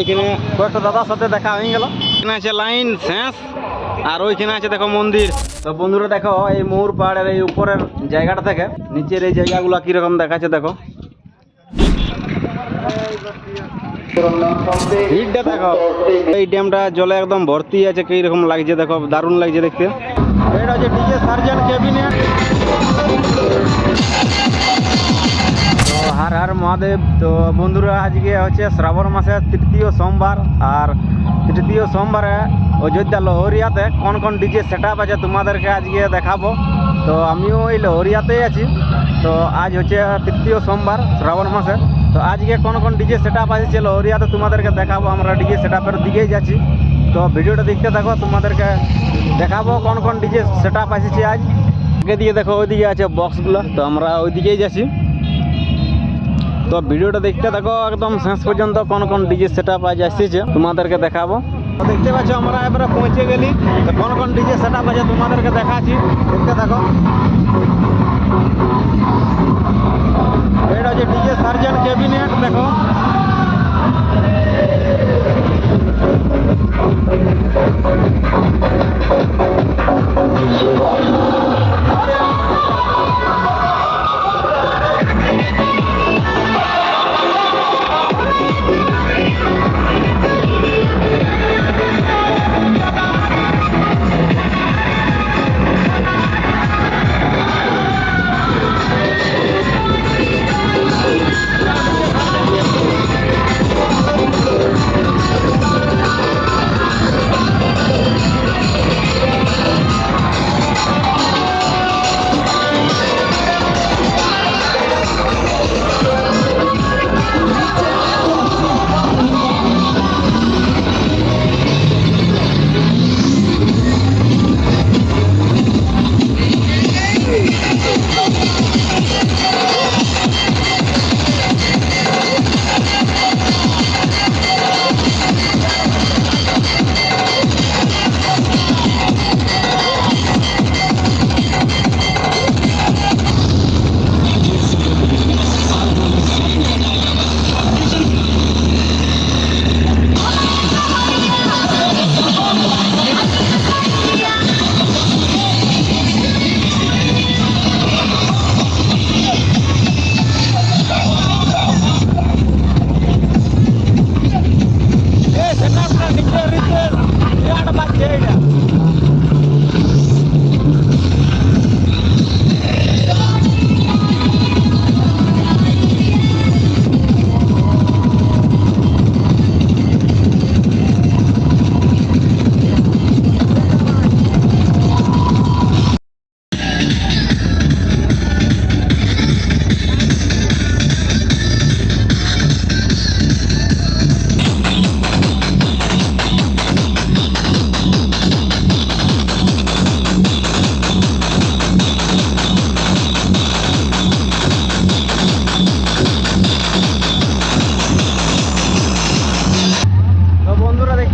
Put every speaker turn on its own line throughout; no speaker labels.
এইখানে কয়েকটা দাদার সাথে দেখা হয়ে গেল। এখানে আছে লাইন, শেষ, আর ওইখানে আছে দেখো মন্দির। তো বন্ধুরা দেখো, এই ময়ূর পাহাড়ের এই উপরের জায়গাটা থেকে নিচের এই জায়গাগুলো কীরকম দেখাচ্ছে দেখো। ভিড়টা দেখো, এই ড্যামটা জলে একদম ভর্তি আছে রকম লাগছে দেখো, দারুণ লাগছে দেখতে। এটা হচ্ছে DJ sergeant cabinet. Har Mahadev. তো বন্ধুরা, আজকে হচ্ছে শ্রাবণ মাসের তৃতীয় সোমবার। আর তৃতীয় সোমবারে অযোধ্যা লহরিয়াতে কোন কোন ডিজে সেট আপ আছে তোমাদেরকে আজকে দেখাবো। তো আমিও এই লহরিয়াতেই আছি। তো আজ হচ্ছে তৃতীয় সোমবার শ্রাবণ মাসের। তো আজকে কোন কোন ডিজে সেট আপ আছে লহরিয়াতে তোমাদেরকে দেখাবো। আমরা ডিজে সেট আপের দিকেই যাচ্ছি। তো ভিডিওটা দেখতে থাকো, তোমাদেরকে দেখাবো কোন কোন ডিজে সেট আপ আসেছে আজ। আগে দিয়ে দেখো, ওইদিকে আছে বক্সগুলো তো আমরা ওইদিকেই যাচ্ছি। তো ভিডিওটা দেখতে থাকো, একদম শেষ পর্যন্ত কোন কোন ডিজে সেট আপ আজ আসছে, তোমাদেরকে দেখাবো। দেখতে পাচ্ছ, আমরা এবারে পৌঁছে গেলি। তো কোন কোন ডিজে সেট আপ আছে তোমাদেরকে দেখাচ্ছি, দেখতে থাকো। এটা হচ্ছে ডিজে সার্জেন্ট ক্যাবিনেট দেখো। তো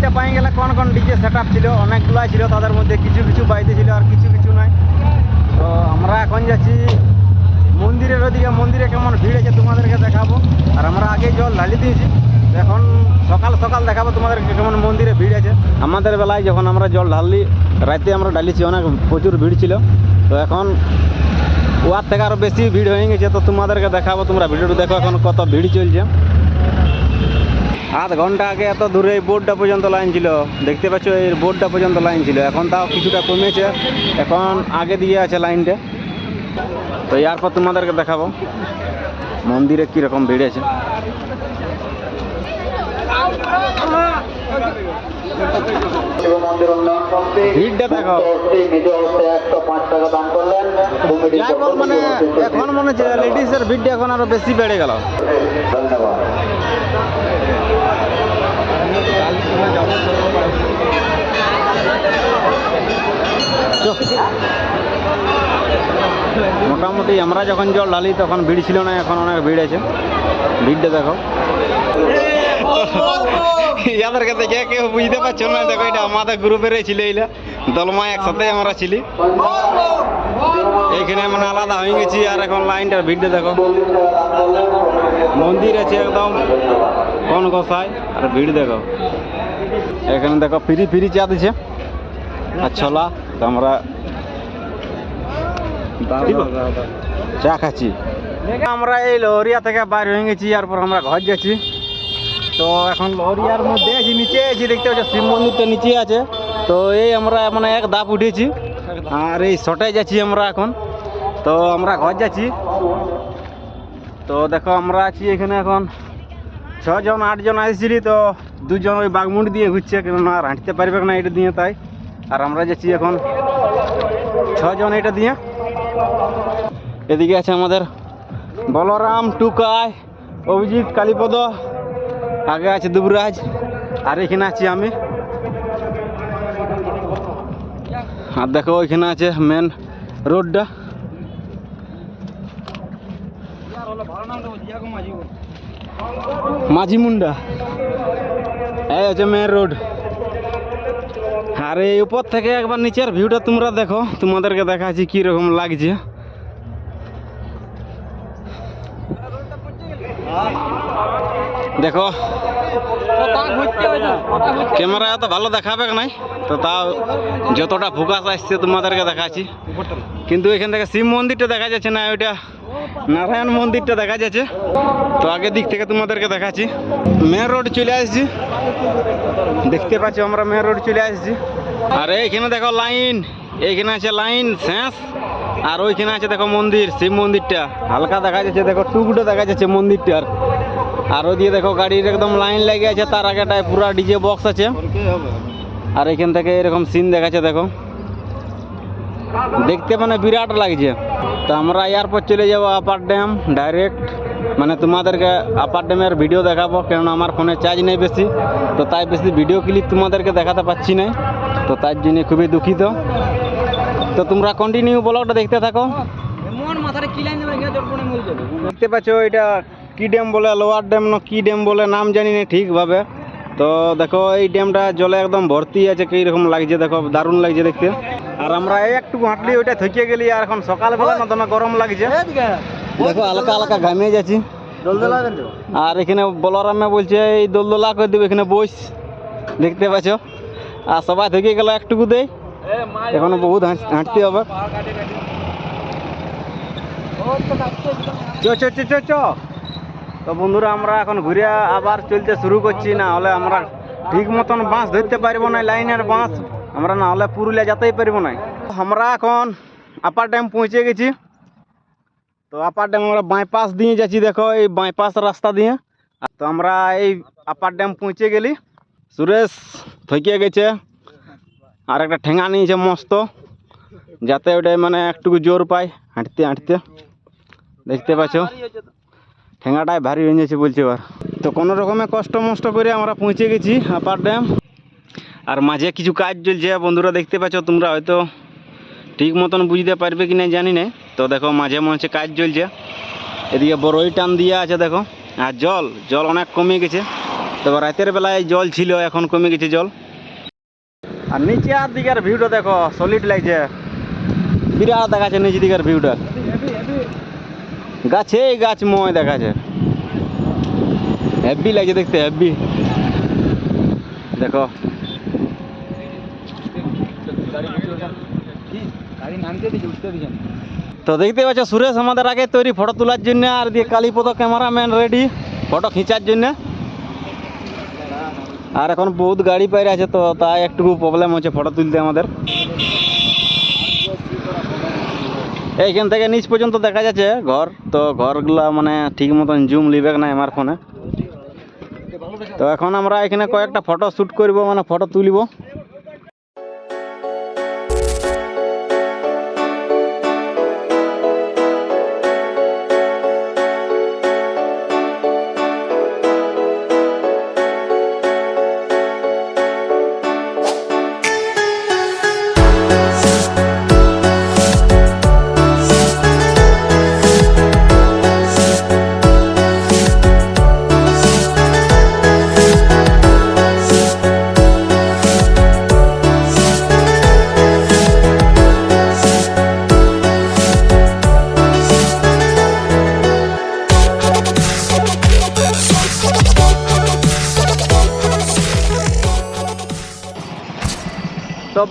দেখতে পাই গেলে কোন কোন ডিজে সেট ছিল, অনেকগুলাই ছিল, তাদের মধ্যে কিছু কিছু বাইতে ছিল আর কিছু কিছু নাই তো আমরা এখন যাচ্ছি মন্দিরের ওদিকে। মন্দিরে কেমন ভিড় আছে তোমাদেরকে দেখাবো। আর আমরা আগে জল ঢালি দিয়েছি। এখন সকাল সকাল দেখাবো তোমাদেরকে কেমন মন্দিরে ভিড় আছে। আমাদের বেলায় যখন আমরা জল ঢাললি, রাতে আমরা ঢালিছি, অনেক প্রচুর ভিড় ছিল। তো এখন ওয়ার থেকে আরও বেশি ভিড় হয়ে গেছে। তো তোমাদেরকে দেখাবো, তোমরা ভিডিওটা দেখো এখন কত ভিড় চলছে। আধ ঘণ্টা আগে এত দূরে এই বোর্ডটা পর্যন্ত লাইন ছিল। দেখতে পাচ্ছ, এই বোর্ডটা পর্যন্ত লাইন ছিল। এখন তাও কিছুটা কমেছে। এখন আগে দিয়ে আছে লাইনটা তো এরপর তোমাদেরকে দেখাবো। মন্দিরে কীরকম ভিড় আছে ভিড়টা মানে এখন মনে হচ্ছে লেডিসের ভিড়টা এখন আরও বেশি বেড়ে গেল।
ধন্যবাদ।
মোটামুটি আমরা যখন জল ঢালি তখন ভিড় ছিল না, এখন অনেক ভিড় আছে। ভিড়টা দেখো। ইয়াদেরকে দেখে কেউ বুঝতে পারছ না, দেখো এটা আমাদের গ্রুপেরই ছিল এইটা দলমা একসাথে আমরা ছিলি। এইখানে মানে আলাদা হয়ে গেছি, আর এখন লাইনটার ভিড়টা দেখো। মন্দির আছে একদম কোন গোসাই আর ভিড় দেখো। এখানে দেখো, ফিরি ফিরি চা দিছে। আর ছোলা। তো আমরা চা খাচ্ছি। আমরা এই লহরিয়া থেকে বাইর হয়ে গেছি এরপর আমরা ঘর যাচ্ছি। তো এখন লহরিয়ার মধ্যে আছি নিচে আছি দেখতে পাচ্ছি শিব মন্দিরটা নিচে আছে। তো এই আমরা মানে এক দাপ উঠেছি আর এই শটে যাচ্ছি আমরা এখন। তো আমরা ঘর যাচ্ছি। তো দেখো আমরা আছি এখানে এখন ছজন আটজন আসছিলি তো দুজন ওই বাগমুন্ডি দিয়ে ঘুরছে কেননা আর হাঁটতে পারবে না এটা দিয়ে তাই। আর আমরা যাচ্ছি এখন ছজন এটা দিয়ে। এদিকে আছে আমাদের বলরাম, টুকাই, অভিজিৎ, কালীপদ, আগে আছে দুবরাজ, আর এখানে আছি আমি। আর দেখো ওইখানে আছে মেন রোডটা। মাঝি মুন্ডা এই আছে মেন রোড আর, এই উপর থেকে একবার নিচের ভিউটা তোমরা দেখো। তোমাদেরকে দেখাচ্ছি কি রকম লাগছে। দেখো। ক্যামেরা এত ভালো দেখাবে নাই, তো তাও যতটা ফোকাস আসছে তোমাদেরকে দেখাচ্ছি। কিন্তু এখান থেকে শিব মন্দিরটা দেখা যাচ্ছে না, ওইটা নারায়ণ মন্দিরটা দেখা যাচ্ছে। তো আগের দিক থেকে তোমাদেরকে দেখাচ্ছি। মেন রোড চলে আসছি। দেখতে পাচ্ছি, আমরা মেন রোড চলে আসছি। আর এইখানে দেখো লাইন এইখানে আছে লাইন শেষ আর ওইখানে আছে দেখো মন্দির, শিব মন্দিরটা। হালকা দেখা যাচ্ছে, দেখো টুকটো দেখা যাচ্ছে মন্দিরটার। আর ওদিকে দেখো গাড়ির একদম লাইন লেগে আছে, তার আগেটায় পুরা ডিজে বক্স আছে। আর এখান থেকে এরকম সিন দেখাচ্ছে, দেখো। দেখতে মানে বিরাট লাগছে। তো আমরা এয়ারপোর্ট চলে যাব আপার ড্যাম ডাইরেক্ট মানে তোমাদেরকে আপার ড্যামের ভিডিও দেখাবো কেননা আমার ফোনে চার্জ নেই বেশি। তো তাই বেশি ভিডিও ক্লিপ তোমাদেরকে দেখাতে পাচ্ছি না। তো তার জন্য খুবই দুঃখিত। তো তোমরা কন্টিনিউ ব্লগটা দেখতে থাকো। দেখতে পাচ্ছ এটা কি ড্যাম বলে লোয়ার ড্যাম না কি ড্যাম বলে নাম জানি না ঠিকভাবে। তো দেখো এই ড্যামটা জলে একদম ভর্তি আছে রকম লাগছে দেখো দারুণ লাগছে দেখতে। আর আমরা এই একটু হাঁটলি ওইটা থেকে গেলি আর এখন সকালবেলা না তোমার গরম লাগছে। দেখো হালকা হালকা ঘামে যাচ্ছি। আর এখানে বলরামে বলছে এই দোলদোলা করে দেবে এখানে বইস। দেখতে পাচ্ছ? আর সবাই থেকে গেল একটুকু দেয় এখনও বহুত হাঁট- হাঁটতে হবে। চ চ চ চ চ। তো বন্ধুরা আমরা এখন ঘুরে আবার চলতে শুরু করছি। না হলে আমরা ঠিক মতন বাঁশ ধরতে পারব না লাইনের বাঁশ। আমরা না হলে পুরুলিয়া যেতেই পারব না। আমরা এখন আপার ড্যাম পৌঁছে গেছি। তো আপার ড্যাম আমরা বাইপাস দিয়ে যাচ্ছি, দেখো, এই বাইপাস রাস্তা দিয়ে। তো আমরা এই আপার ড্যাম পৌঁছে গেলি। সুরেশ থইকে গেছে। আর একটা ঠেঙা নিয়েছে মস্ত। যাতে ওটাই মানে একটুকু জোর পায়। হাঁটতে হাঁটতে। দেখতে পাচ্ছ? ঠেঙাটাই ভারী হয়ে যাচ্ছে বলছে এবার। তো কোনো রকমে কষ্ট মষ্ট করে আমরা পৌঁছে গেছি আপার ড্যাম। আর মাঝে কিছু কাজ চলছে, বন্ধুরা দেখতে পাচ্ছ, তোমরা হয়তো ঠিক মতন বুঝতে পারবে কি না জানি না। তো দেখো মাঝে মাঝে কাজ চলছে। এদিকে বড়ই টান দিয়ে আছে দেখো। আর জল জল অনেক কমে গেছে। তো রাতের বেলায় জল ছিল, এখন কমে গেছে জল। আর নিচে আর দিকের ভিউটা দেখো সলিড লাগছে। বিরাট দেখাচ্ছে নিচে দিকের ভিউটা গাছে গাছ ময় দেখাচ্ছে। হেভি লাগছে দেখতে হেভি দেখো। তো দেখতে পাচ্ছ, সুরেশ আমাদের আগে তৈরি ফটো তোলার জন্য, আর দিয়ে কালীপদ ক্যামেরাম্যান রেডি ফটো খিচার জন্য। আর এখন বহুত গাড়ি পাইরে আছে, তো তাই একটু প্রবলেম হচ্ছে ফটো তুলতে আমাদের। এইখান থেকে নিচ পর্যন্ত দেখা যাচ্ছে ঘর, তো ঘরগুলা মানে ঠিক মতন জুম লিবে না আমার ফোনে তো এখন আমরা এখানে কয়েকটা ফটো শ্যুট করব মানে ফটো তুলব।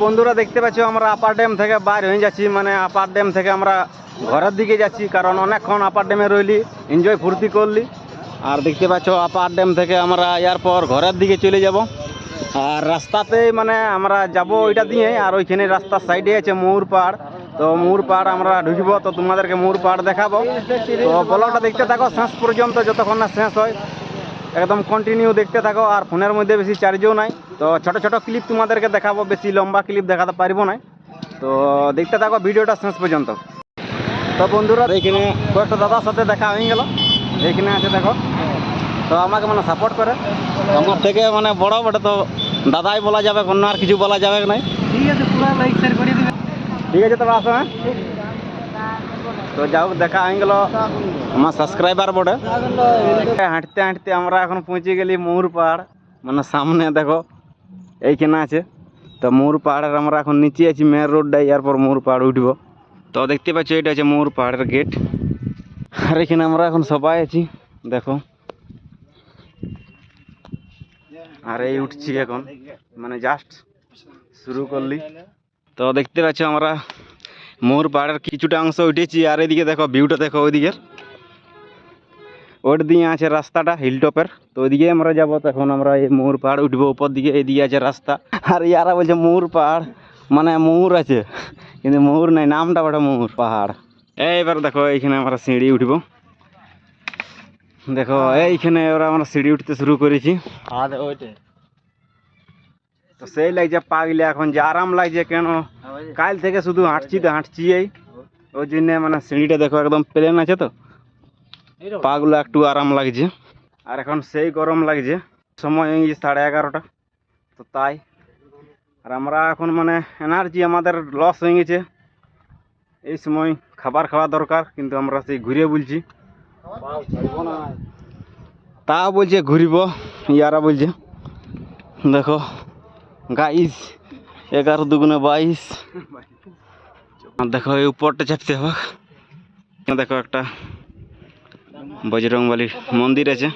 বন্ধুরা দেখতে পাচ্ছ, আমরা আপার ড্যাম থেকে বাইর হয়ে যাচ্ছি মানে আপার ড্যাম থেকে আমরা ঘরের দিকে যাচ্ছি, কারণ অনেকক্ষণ আপার ড্যামে রইলি এনজয় ফুর্তি করলি। আর দেখতে পাচ্ছ আপার ড্যাম থেকে আমরা এরপর ঘরের দিকে চলে যাব। আর রাস্তাতে মানে আমরা যাব ওইটা দিয়ে, আর ওইখানে রাস্তার সাইডে আছে ময়ূর পাহাড় তো ময়ূর পাহাড় আমরা ঢুকবো, তো তোমাদেরকে ময়ূর পাহাড় দেখাবো। তো ব্লগটা দেখতে থাকো, শেষ পর্যন্ত যতক্ষণ না শেষ হয় একদম কন্টিনিউ দেখতে থাকো আর ফোনের মধ্যে বেশি চার্জও নাই। তো ছোট ছোট ক্লিপ তোমাদেরকে দেখাবো বেশি লম্বা ক্লিপ দেখাতে পারব না। তো দেখতে থাকো ভিডিওটা শেষ পর্যন্ত। তো বন্ধুরা এইখানে কয়েকটা দাদার সাথে দেখা হয়ে গেল। এইখানে আছে দেখো। তো আমাকে মানে সাপোর্ট করে। আমার থেকে মানে বড় বড় তো দাদাই বলা যাবে অন্য আর কিছু বলা যাবে নাই।
ঠিক আছে পুরো লাইক শেয়ার করে দিবে।
ঠিক আছে তবে আসো হ্যাঁ? তো যাও দেখা হয়ে গেল আমার সাবস্ক্রাইবার বোর্ডে হাঁটতে হাঁটতে আমরা এখন পৌঁছে গেলি ময়ূর পাহাড়। মানে সামনে দেখো, এইখানে আছে। তো ময়ূর পাহাড়ের আমরা এখন নিচে আছি মেয়ের রোডটাই এরপর ময়ূর পাহাড় উঠব। তো দেখতে পাচ্ছ, এটা হচ্ছে ময়ূর পাহাড়ের গেট আর এখানে আমরা এখন সবাই আছি, দেখো। আর এই উঠছি এখন মানে জাস্ট শুরু করলি। তো দেখতে পাচ্ছ আমরা মোর পাহাড়ের কিছুটা অংশ উঠেছি, আর এদিকে দেখো ভিউটা দেখো ওইদিকের। ওর দিয়ে আছে রাস্তাটা হিল টপের তো ওইদিকে আমরা যাব, তখন আমরা এই মোর পাহাড় উঠবো, উপর দিকে এদিকে আছে রাস্তা। আর ইয়ারা বলছে মোর পাহাড় মানে ময়ূর আছে, কিন্তু ময়ূর নাই, নামটা বটে ময়ূর পাহাড়। এইবার দেখো, এইখানে আমরা সিঁড়ি উঠবো। দেখো, এইখানে এবার আমরা সিঁড়ি উঠতে শুরু করেছি।
হাত ওইটা
তো সেই লাগছে পা গিলে এখন যে আরাম লাগছে কেন? কাল থেকে শুধু হাঁটছি তো হাঁটছি এই। ওই জন্য মানে সিঁড়িটা দেখো একদম প্লেন আছে তো। পাগুলো একটু আরাম লাগছে। আর এখন সেই গরম লাগছে। সময় হয়ে গেছে সাড়ে এগারোটা। তো তাই। আর আমরা এখন মানে এনার্জি আমাদের লস হয়ে গেছে। এই সময় খাবার খাওয়া দরকার কিন্তু আমরা সেই ঘুরে বলছি। তা বলছে ঘুরিব ইয়ারা বলছে। দেখো। গাইস, এগারো দুগুণে বাইশ। দেখো, এই উপরটা চাপতে হবে। দেখো একটা বজরংবলির মন্দির আছে।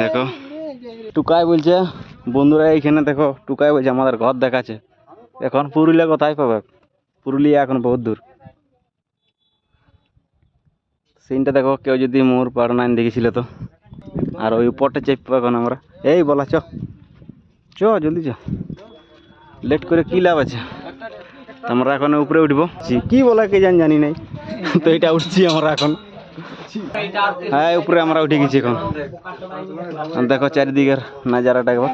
দেখো, টুকাই বলছে, বন্ধুরা এইখানে দেখো, টুকাই বলছে, আমাদের ঘর দেখাচ্ছে। এখন পুরুলিয়া কোথায় পাবে? পুরুলিয়া এখন বহুত দূর। সিনটা দেখো, কেউ যদি মোর পাড় নাইন দেখেছিল তো। আর ওই উপরটা চেপবো এখন আমরা। এই বলা চ চ জলদি চ লেট করে কি লাভ আছে? আমরা এখন উপরে উঠবো। জি- কি বলা কে জানি জানি নাই। তো এটা উঠছি আমরা এখন। হ্যাঁ উপরে আমরা উঠে গেছি এখন। আর দেখো চারিদিকের নাজারাটা একবার।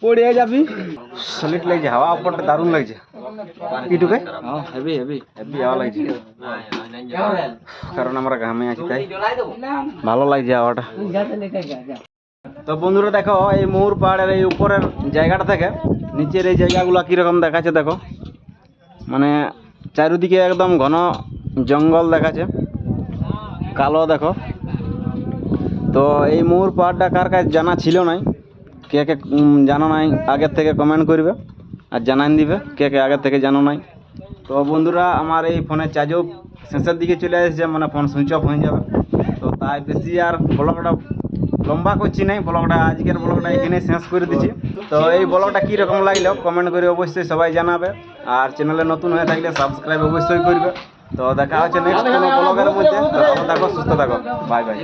পড়ে যাবি। সলিড লাগছে হাওয়া উপরটা দারুণ লাগছে। টুকে হেভি হেভি। হেভি হাওয়া লাগছে। কারণ আমরা ঘামে আছি তাই? ভালো লাগছে হাওয়াটা। তো বন্ধুরা দেখো এই ময়ূর পাহাড়ের এই উপরের জায়গাটা থেকে নিচের এই জায়গাগুলো কীরকম দেখাচ্ছে দেখো। মানে চারিদিকে একদম ঘন জঙ্গল দেখাচ্ছে। কালো দেখো। তো এই ময়ূর পাহাড়টা কার কাছে জানা ছিল নাই? কে কে জানো নাই? আগের থেকে কমেন্ট করবে। আর জানান দিবে, কে কে আগের থেকে জানো নাই। তো বন্ধুরা, আমার এই ফোনের চার্জও শেষের দিকে চলে এসেছে মানে ফোন সুইচ অফ হয়ে যাবে। তো তাই বেশি আর ব্লগটা লম্বা করছি নাই, ব্লগটা আজকের ব্লগটা এখানে শেষ করে দিচ্ছি। তো এই ব্লগটা কীরকম লাগল কমেন্ট করে অবশ্যই সবাই জানাবে। আর চ্যানেলে নতুন হয়ে থাকলে সাবস্ক্রাইব অবশ্যই করবে। তো দেখা হচ্ছে নেক্সট কোনো ব্লগের মধ্যে। ভালো থাকো, সুস্থ থাকো। Bye bye